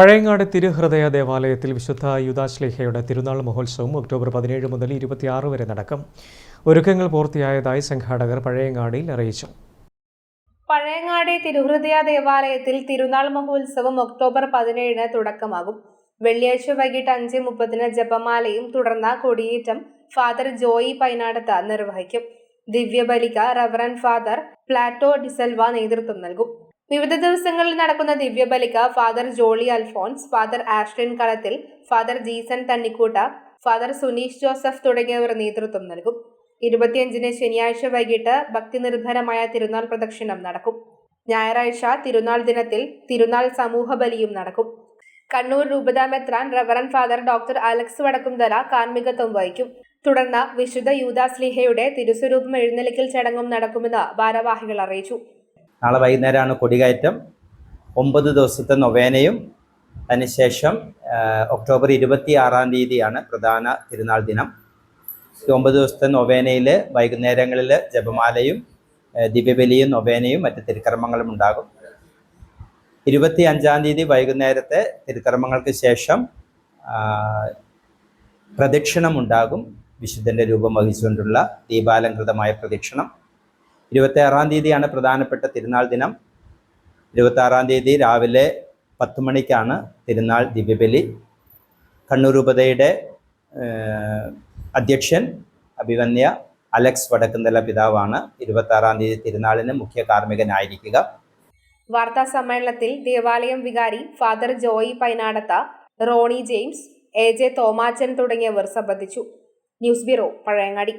പഴയങ്ങാട് തിരുഹൃദയ ദേവാലയത്തിൽ വിശുദ്ധ യുദാശ്ലേഹയുടെ തിരുനാൾ മഹോത്സവം ഒക്ടോബർ പതിനേഴ് മുതൽ ഇരുപത്തിയാറ് വരെ നടക്കും. ഒരുക്കങ്ങൾ പൂർത്തിയായതായി സംഘാടകർ പഴയങ്ങാടിയിൽ അറിയിച്ചു. പഴയങ്ങാടി തിരുഹൃദയ ദേവാലയത്തിൽ തിരുനാൾ മഹോത്സവം ഒക്ടോബർ പതിനേഴിന് തുടക്കമാകും. വെള്ളിയാഴ്ച വൈകിട്ട് അഞ്ച് മുപ്പതിന് ജപമാലയും തുടർന്ന് കൊടിയേറ്റം ഫാദർ ജോയി പൈനാടത്ത് നിർവഹിക്കും. ദിവ്യബലിക റവറൻ ഫാദർ പ്ലാറ്റോ ഡിസൽവ നേതൃത്വം നൽകും. വിവിധ ദിവസങ്ങളിൽ നടക്കുന്ന ദിവ്യബലിക father Jolly Alphonse father Ashlin Kalathil father Jeesan Thannikootta father Suneesh Joseph തുടങ്ങിയവർ നേതൃത്വം നൽകും. ഇരുപത്തിയഞ്ചിന് ശനിയാഴ്ച വൈകിട്ട് ഭക്തിനിർഭരമായ തിരുനാൾ പ്രദക്ഷിണം നടക്കും. ഞായറാഴ്ച തിരുനാൾ ദിനത്തിൽ തിരുനാൾ സമൂഹ ബലിയും നടക്കും. കണ്ണൂർ രൂപതാ മെത്രാൻ reverend father doctor Alex Vadakkumthala കാർമ്മികത്വം വഹിക്കും. തുടർന്ന് വിശുദ്ധ യൂദാസ്ലിഹയുടെ തിരുസ്വരൂപം എഴുന്നള്ളിക്കൽ ചടങ്ങും നടക്കുമെന്ന് ഭാരവാഹികൾ അറിയിച്ചു. നാളെ വൈകുന്നേരമാണ് കൊടികയറ്റം. ഒമ്പത് ദിവസത്തെ നൊവേനയും അതിനുശേഷം ഒക്ടോബർ ഇരുപത്തി ആറാം തീയതിയാണ് പ്രധാന തിരുനാൾ ദിനം. ഒമ്പത് ദിവസത്തെ നൊവേനയിൽ വൈകുന്നേരങ്ങളിൽ ജപമാലയും ദിവ്യബലിയും നൊവേനയും മറ്റ് തിരുക്കർമ്മങ്ങളും ഉണ്ടാകും. ഇരുപത്തി അഞ്ചാം തീയതി വൈകുന്നേരത്തെ തിരുക്കർമ്മങ്ങൾക്ക് ശേഷം പ്രദക്ഷിണം ഉണ്ടാകും. വിശുദ്ധന്റെ രൂപം വഹിച്ചുകൊണ്ടുള്ള ദീപാലങ്കൃതമായ പ്രദക്ഷിണം. ഇരുപത്തി ആറാം തീയതിയാണ് പ്രധാനപ്പെട്ട തിരുനാൾ ദിനം. ഇരുപത്തി ആറാം തീയതി രാവിലെ പത്ത് മണിക്കാണ് തിരുനാൾ ദിവ്യബലി. കണ്ണൂർ രൂപതയുടെ അധ്യക്ഷൻ അഭിവന്യ അലക്സ് വടക്കുന്തല പിതാവാണ് ഇരുപത്തി ആറാം തീയതി തിരുനാളിന് മുഖ്യ കാർമ്മികനായിരിക്കുക. വാർത്താ സമ്മേളനത്തിൽ ദേവാലയം വികാരി father Joy Painadath Rony James A J Thomachan തുടങ്ങിയവർ സംബന്ധിച്ചു. News bureau Pazhayangadi.